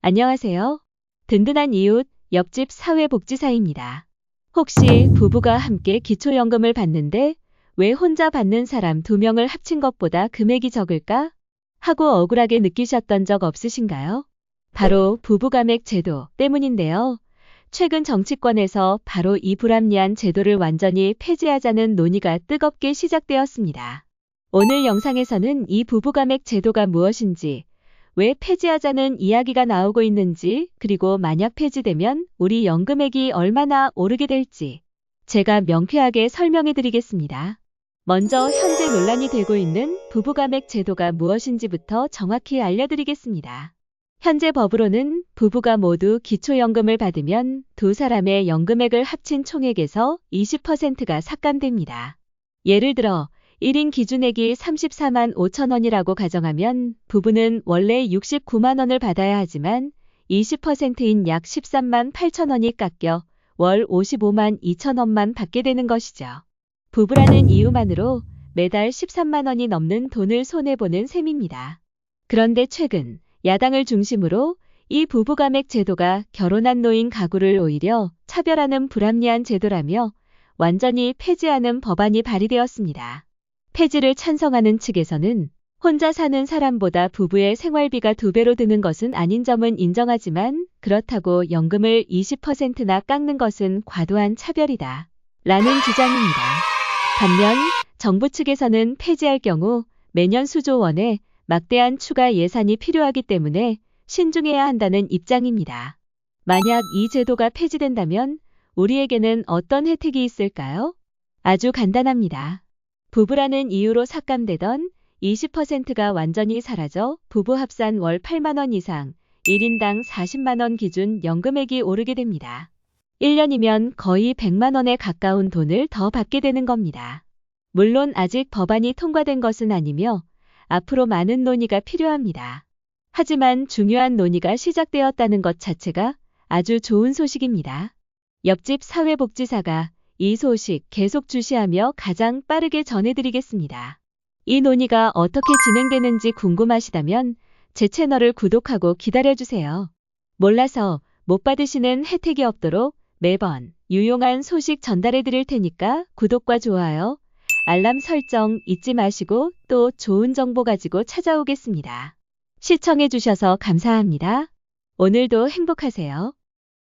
안녕하세요. 든든한 이웃, 옆집 사회복지사입니다. 혹시 부부가 함께 기초연금을 받는데 왜 혼자 받는 사람 두 명을 합친 것보다 금액이 적을까? 하고 억울하게 느끼셨던 적 없으신가요? 바로 부부감액 제도 때문인데요. 최근 정치권에서 바로 이 불합리한 제도를 완전히 폐지하자는 논의가 뜨겁게 시작되었습니다. 오늘 영상에서는 이 부부감액 제도가 무엇인지, 왜 폐지하자는 이야기가 나오고 있는지, 그리고 만약 폐지되면 우리 연금액이 얼마나 오르게 될지 제가 명쾌하게 설명해 드리겠습니다. 먼저 현재 논란이 되고 있는 부부감액 제도가 무엇인지부터 정확히 알려드리겠습니다. 현재 법으로는 부부가 모두 기초연금을 받으면 두 사람의 연금액을 합친 총액에서 20%가 삭감됩니다. 예를 들어 1인 기준액이 34만 5천 원이라고 가정하면 부부는 원래 69만 원을 받아야 하지만 20%인 약 13만 8천 원이 깎여 월 55만 2천 원만 받게 되는 것이죠. 부부라는 이유만으로 매달 13만 원이 넘는 돈을 손해보는 셈입니다. 그런데 최근 야당을 중심으로 이 부부감액 제도가 결혼한 노인 가구를 오히려 차별하는 불합리한 제도라며 완전히 폐지하는 법안이 발의되었습니다. 폐지를 찬성하는 측에서는 혼자 사는 사람보다 부부의 생활비가 두 배로 드는 것은 아닌 점은 인정하지만 그렇다고 연금을 20%나 깎는 것은 과도한 차별이다. 라는 주장입니다. 반면 정부 측에서는 폐지할 경우 매년 수조 원의 막대한 추가 예산이 필요하기 때문에 신중해야 한다는 입장입니다. 만약 이 제도가 폐지된다면 우리에게는 어떤 혜택이 있을까요? 아주 간단합니다. 부부라는 이유로 삭감되던 20%가 완전히 사라져 부부 합산 월 8만원 이상, 1인당 40만원 기준 연금액이 오르게 됩니다. 1년이면 거의 100만원에 가까운 돈을 더 받게 되는 겁니다. 물론 아직 법안이 통과된 것은 아니며 앞으로 많은 논의가 필요합니다. 하지만 중요한 논의가 시작되었다는 것 자체가 아주 좋은 소식입니다. 옆집 사회복지사가 이 소식 계속 주시하며 가장 빠르게 전해드리겠습니다. 이 논의가 어떻게 진행되는지 궁금하시다면 제 채널을 구독하고 기다려주세요. 몰라서 못 받으시는 혜택이 없도록 매번 유용한 소식 전달해 드릴 테니까 구독과 좋아요, 알람 설정 잊지 마시고 또 좋은 정보 가지고 찾아오겠습니다. 시청해 주셔서 감사합니다. 오늘도 행복하세요.